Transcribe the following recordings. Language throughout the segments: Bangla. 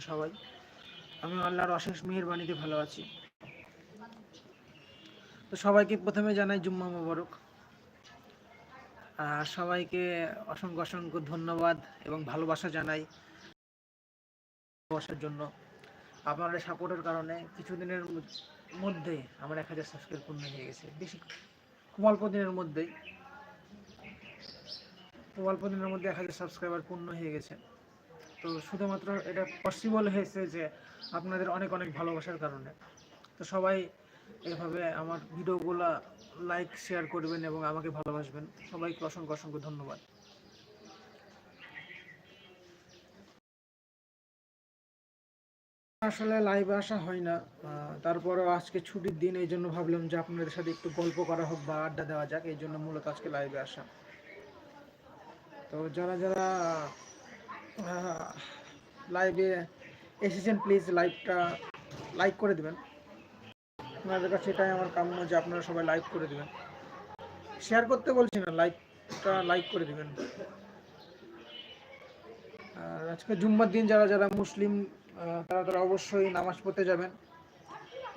সবাই। আমি আল্লাহর অশেষ মেহেরবানিতে ভালো আছি। তো সবাইকে প্রথমে জানাই জুম্মা মোবারক। আর সবাইকে অসংখ্য অসংখ্য ধন্যবাদ এবং ভালোবাসা জানাই ভালোবাসার জন্য। আপনাদের সাপোর্টের কারণে কিছুদিনের মধ্য- আমার এক হাজার সাবস্ক্রাইব পূর্ণ হয়ে গেছে। বেশি খুব অল্প দিনের মধ্যেই। খুব অল্প দিনের মধ্যে এক হাজার সাবস্ক্রাইবার পূর্ণ হয়ে গেছে। তো শুধুমাত্র এটা পসিবল হয়েছে যে আপনাদের অনেক অনেক ভালোবাসার কারণে। তো সবাই এভাবে আমার ভিডিওগুলো লাইক শেয়ার করবেন এবং আমাকে ভালোবাসবেন। সবাইকে অসংখ্য অসংখ্য ধন্যবাদ। আসলে লাইভে আসা হয় না। তারপরেও আজকে ছুটির দিন, এই জন্য ভাবলাম যে আপনাদের সাথে একটু গল্প করা হোক বা আড্ডা দেওয়া যাক, এই জন্য মূলত আজকে লাইভে আসা। তো যারা যারা লাইভে এসেছেন প্লিজ লাইভটা লাইক করে দেবেন। আপনাদের কাছে এটাই আমার কাম্য যে আপনারা সবাই লাইক করে দেবেন। শেয়ার করতে বলছি না লাইকটা লাইক করে দেবেন। আর আজকে জুম্মার দিন যারা যারা মুসলিম তারা তারা অবশ্যই নামাজ পড়তে যাবেন।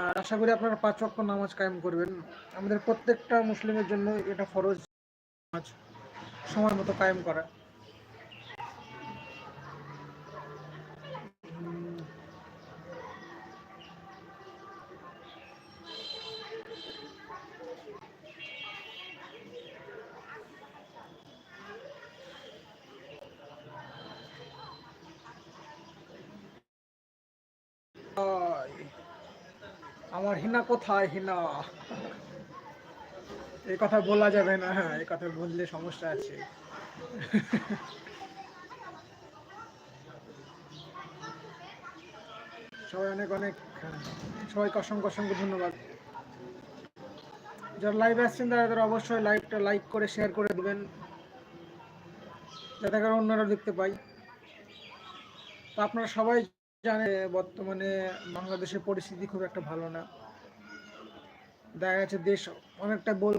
আর আশা করি আপনারা পাঁচ ওয়াক্ত নামাজ কায়েম করবেন। আমাদের প্রত্যেকটা মুসলিমের জন্য এটা ফরজ নামাজ, সময় মতো কায়েম করা। আমার হিনা কোথায়? হিনা। এই কথা বলা যাবে না হ্যাঁ এই কথা বললে সমস্যা আছে। সবাই অনেক অনেক হ্যাঁ, সবাইকে অসংখ্য অসংখ্য ধন্যবাদ। যারা লাইভ আসছেন তারা তারা অবশ্যই লাইভটা লাইক করে শেয়ার করে দেবেন যাতে করে অন্যরা দেখতে পাই তো আপনারা সবাই জানে বর্তমানে বাংলাদেশের পরিস্থিতি খুব একটা ভালো না। দেখা যাচ্ছে দেশ অনেকটা বল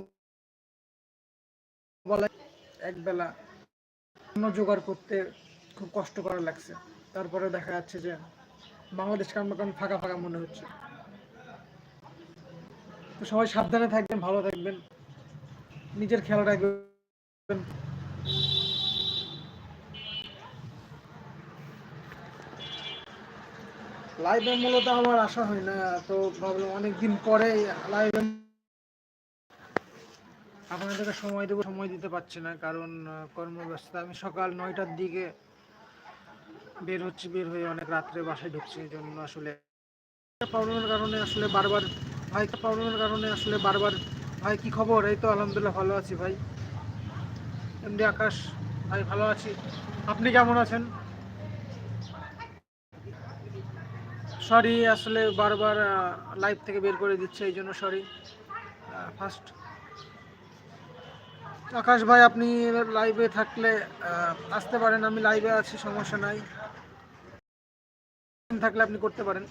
বলা একবেলা অন্ন জোগাড় করতে খুব কষ্ট করা লাগছে। তারপরে দেখা যাচ্ছে যে বাংলাদেশ কারণ কারণ ফাঁকা ফাঁকা মনে হচ্ছে। তো সবাই সাবধানে থাকবেন, ভালো থাকবেন। নিজের খেয়াল রাখবেন। লাইভে মূলত আমার আশা হয় না তো ভাবলাম অনেকদিন পরে লাইভে আপনাদেরকে সময় দেবো সময় দিতে পারছি না কারণ আহ, কর্মব্যস্ততা। আমি সকাল নয়টার দিকে বের হচ্ছি বের হয়ে অনেক রাত্রে বাসায় ঢুকছি এই জন্য আসলে প্রবলেমের কারণে আসলে বারবার ভাই প্রবলেমের কারণে আসলে বারবার ভাই কি খবর? এই তো আলহামদুলিল্লাহ ভালো আছি ভাই। এমডি আকাশ ভাই ভালো আছি। আপনি কেমন আছেন? সরি আসলে বারবার লাইভ থেকে বের করে দিচ্ছে, এই জন্য সরি। ফার্স্ট আকাশ ভাই, আপনি লাইভে থাকলে আসতে পারেন, আমি লাইভে আছি, সমস্যা নাই। থাকলে আপনি করতে পারেন।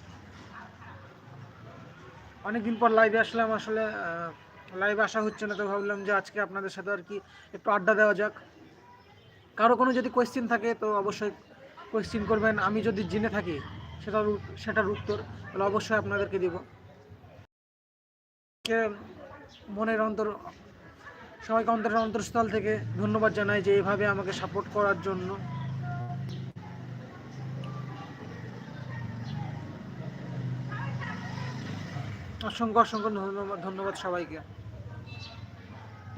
অনেকদিন পর লাইভে আসলাম, আসলে লাইভে আসা হচ্ছে না, তো ভাবলাম যে আজকে আপনাদের সাথে আর কি একটু আড্ডা দেওয়া যাক। কারও কোনো যদি কোয়েশ্চেন থাকে, তো অবশ্যই কোয়েশ্চেন করবেন। আমি যদি জেনে থাকি সেটার সেটার উত্তর তাহলে অবশ্যই আপনাদেরকে দিব। মনের অন্তর, সবাইকে অন্তরের অন্তরস্থল থেকে ধন্যবাদ জানাই যে এভাবে আমাকে সাপোর্ট করার জন্য। অসংখ্য অসংখ্য ধন্যবাদ ধন্যবাদ সবাইকে।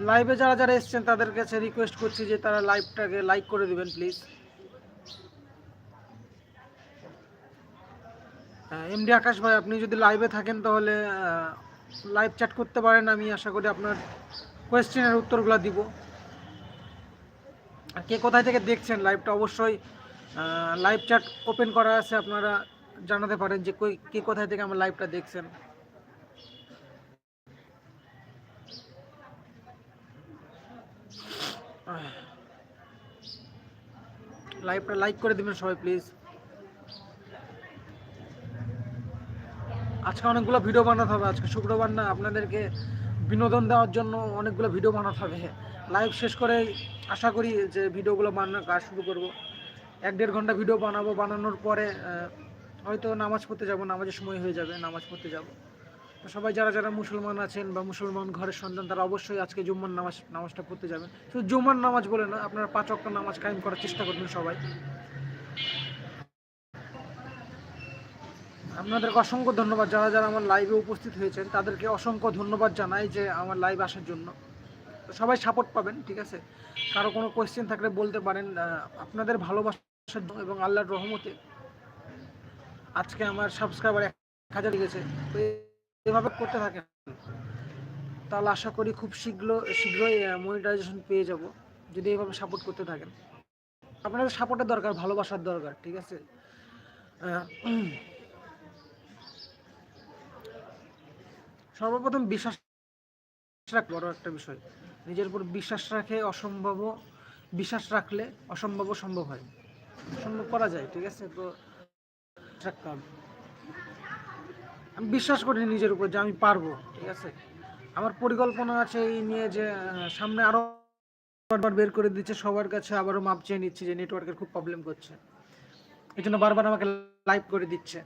লাইভে যারা যারা এসছেন তাদের কাছে রিকোয়েস্ট করছি যে তারা লাইভটাকে লাইক করে দিবেন প্লিজ এমডি আকাশ ভাই, আপনি যদি লাইভে থাকেন তাহলে লাইভ চ্যাট করতে পারেন, আমি আশা করি আপনার কোয়েশ্চেনের উত্তরগুলো দিব। কে কোথায় থেকে দেখছেন লাইভটা অবশ্যই লাইভ চ্যাট ওপেন করা আছে, আপনারা জানাতে পারেন যে কে কোথায় থেকে আমার লাইভটা দেখছেন। লাইভটা লাইক করে দেবেন সবাই প্লিজ আজকে অনেকগুলো ভিডিও বানাতে হবে। আজকে শুক্রবার না, আপনাদেরকে বিনোদন দেওয়ার জন্য অনেকগুলো ভিডিও বানাতে হবে। লাইভ শেষ করে আশা করি যে ভিডিওগুলো বানানোর কাজ শুরু করব। এক দেড় ঘণ্টা ভিডিও বানাবো। বানানোর পরে হয়তো নামাজ পড়তে যাব। নামাজের সময় হয়ে যাবে, নামাজ পড়তে যাব। তো সবাই যারা যারা মুসলমান আছেন বা মুসলমান ঘরের সন্তান, তারা অবশ্যই আজকে জুম্মার নামাজ, নামাজটা পড়তে যাবেন। শুধু জুম্মার নামাজ বলে না, আপনারা পাঁচ অক্ট নামাজ কায়েম করার চেষ্টা করবেন সবাই। আপনাদেরকে অসংখ্য ধন্যবাদ। যারা যারা আমার লাইভে উপস্থিত হয়েছেন, তাদেরকে অসংখ্য ধন্যবাদ জানাই যে আমার লাইভ আসার জন্য। সবাই সাপোর্ট পাবেন, ঠিক আছে? কারও কোনো কোয়েশ্চেন থাকলে বলতে পারেন আপনাদের ভালোবাসার এবং আল্লাহর রহমতে। আজকে আমার সাবস্ক্রাইবার এক হাজার গেছে। এভাবে করতে থাকেন। তাহলে আশা করি খুব শীঘ্র, শীঘ্রই মনিটাইজেশন পেয়ে যাব, যদি এভাবে সাপোর্ট করতে থাকেন। আপনাদের সাপোর্টের দরকার, ভালোবাসার দরকার, ঠিক আছে? সর্বপ্রথম বিশ্বাস রাখ বড় একটা বিষয়। নিজের উপর বিশ্বাস রাখে অসম্ভব, বিশ্বাস রাখলে অসম্ভব সম্ভব হয়। সম্ভব করা যায়, ঠিক আছে? তো আমি বিশ্বাস করি নিজের উপর যে আমি পারব, ঠিক আছে? আমার পরিকল্পনা আছে এই নিয়ে যে সামনে আরও বারবার বের করে দিচ্ছে, সবার কাছে আবারও মাপ চেয়ে নিচ্ছে যে নেটওয়ার্কের খুব প্রবলেম করছে। এই জন্য বারবার আমাকে লাইভ করে দিচ্ছে।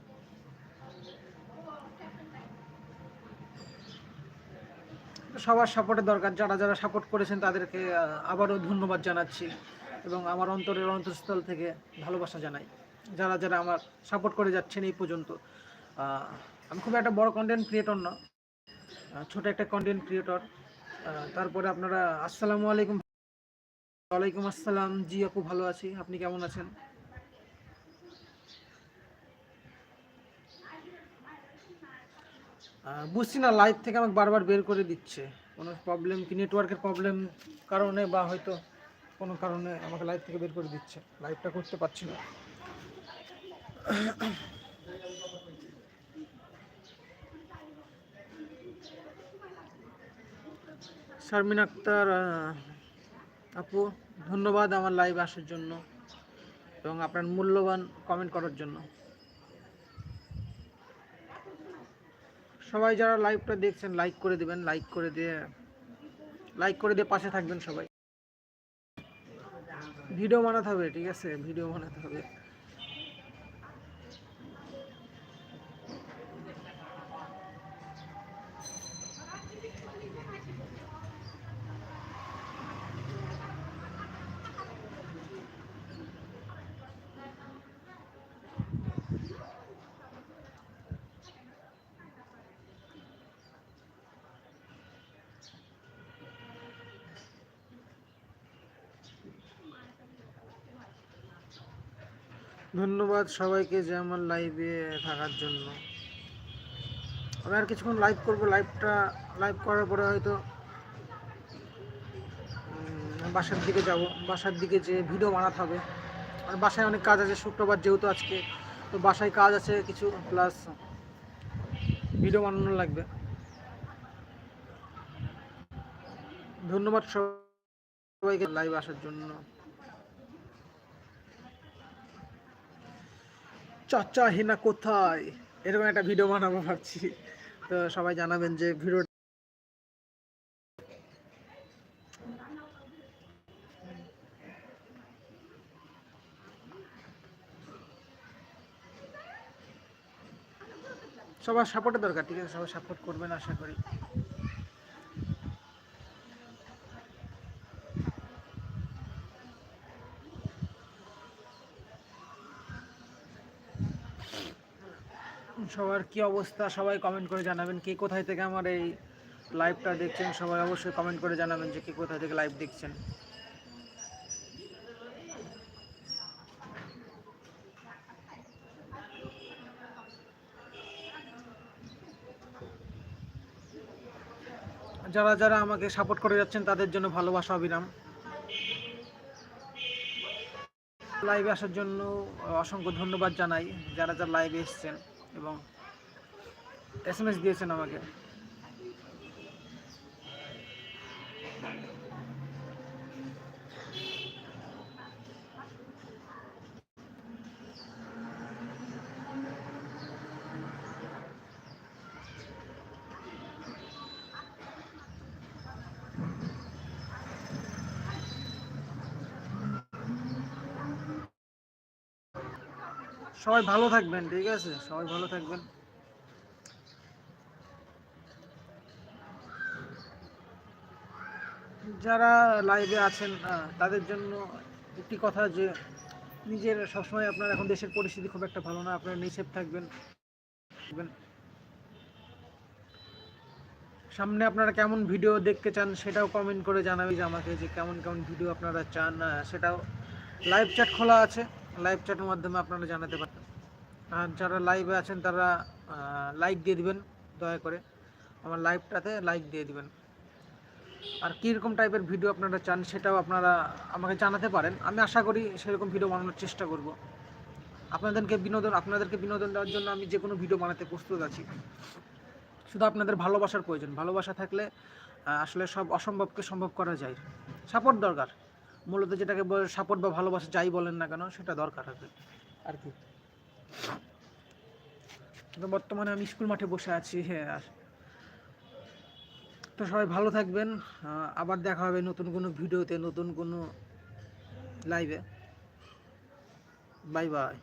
সবার সাপোর্টের দরকার। যারা যারা সাপোর্ট করেছেন তাদেরকে আবারও ধন্যবাদ জানাচ্ছি এবং আমার অন্তরের অন্তঃস্থল থেকে ভালোবাসা জানাই। যারা যারা আমার সাপোর্ট করে যাচ্ছেন এই পর্যন্ত আমি খুব একটা বড় কন্টেন্ট ক্রিয়েটর না ছোট একটা কন্টেন্ট ক্রিয়েটর তারপরে আপনারা, আসসালামু আলাইকুম। ওয়ালাইকুম আসসালাম। জি আপু, ভালো আছি। আপনি কেমন আছেন? বুঝছি না লাইভ থেকে আমাকে বারবার বের করে দিচ্ছে। কোনো প্রবলেম কি নেটওয়ার্কের প্রবলেম কারণে বা হয়তো কোনো কারণে আমাকে লাইভ থেকে বের করে দিচ্ছে। লাইভটা করতে পারছি না। শারমিন আক্তার আপু, ধন্যবাদ আমার লাইভ আসার জন্য এবং আপনার মূল্যবান কমেন্ট করার জন্য। সবাই যারা লাইভটা দেখছেন লাইক করে দেবেন লাইক করে দিয়ে লাইক করে দিয়ে পাশে থাকবেন সবাই। ভিডিও বানাতে হবে, ঠিক আছে? ভিডিও বানাতে হবে। ধন্যবাদ সবাইকে যে আমার লাইভে থাকার জন্য। আমি আর কিছুক্ষণ লাইভ করব। লাইভটা লাইভ করার পরে হয়তো বাসার দিকে যাব। বাসার দিকে যে ভিডিও বানাতে হবে। আর বাসায় অনেক কাজ আছে। শুক্রবার যেহেতু আজকে, তো বাসায় কাজ আছে কিছু। প্লাস ভিডিও বানানো লাগবে। ধন্যবাদ সবাইকে লাইভ আসার জন্য। চাচা হিনা কোথায়? এরকম একটা ভিডিও বানাবো ভাবছি। তো সবাই জানাবেন যে ভিডিও সবার সাপোর্টের দরকার, ঠিক আছে? সবাই সাপোর্ট করবেন, আশা করি। সবার কি অবস্থা সবাই কমেন্ট করে জানাবেন, কে কোথায় থেকে আমার এই লাইভটা দেখছেন সবাই অবশ্যই কমেন্ট করে জানাবেন যে কে কোথায় থেকে লাইভ দেখছেন। যারা যারা আমাকে সাপোর্ট করে যাচ্ছেন, তাদের জন্য ভালোবাসা, অবিরাম। লাইভে আসার জন্য অসংখ্য ধন্যবাদ জানাই, যারা যারা লাইভে এসেছেন। এবং এস দিয়েছেন আমাকে। সবাই ভালো থাকবেন, ঠিক আছে? সবাই ভালো থাকবেন। যারা লাইভে আছেন তাদের জন্য একটি কথা যে, নিজের সবসময় আপনার এখন দেশের পরিস্থিতি খুব একটা ভালো না, আপনারা নিষেধ থাকবেন। সামনে আপনারা কেমন ভিডিও দেখতে চান সেটাও কমেন্ট করে জানাবেন যে আমাকে যে কেমন কেমন ভিডিও আপনারা চান সেটাও লাইভ চ্যাট খোলা আছে। লাইভ চ্যাটের মাধ্যমে আপনারা জানাতে পারেন আর যারা লাইভে আছেন, তারা লাইক দিয়ে দিবেন, দয়া করে। আমার লাইভটাতে লাইক দিয়ে দিবেন। আর কীরকম টাইপের ভিডিও আপনারা চান, সেটাও আপনারা আমাকে জানাতে পারেন। আমি আশা করি সেরকম ভিডিও বানানোর চেষ্টা করব। আপনাদেরকে বিনোদন আপনাদেরকে বিনোদন দেওয়ার জন্য আমি যে কোনো ভিডিও বানাতে প্রস্তুত আছি। শুধু আপনাদের ভালোবাসার প্রয়োজন। ভালোবাসা থাকলে আসলে সব অসম্ভবকে সম্ভব করা যায়। সাপোর্ট দরকার। মূলত যেটাকে সাপোর্ট বা ভালোবাসা যাই বলেন না কেন, সেটা দরকার হবে। আর কি? তো বর্তমানে আমি স্কুল মাঠে বসে আছি হ্যাঁ আর- তো সবাই ভালো থাকবেন। আবার দেখা হবে নতুন কোনো ভিডিওতে, নতুন কোনো লাইভে বাই বাই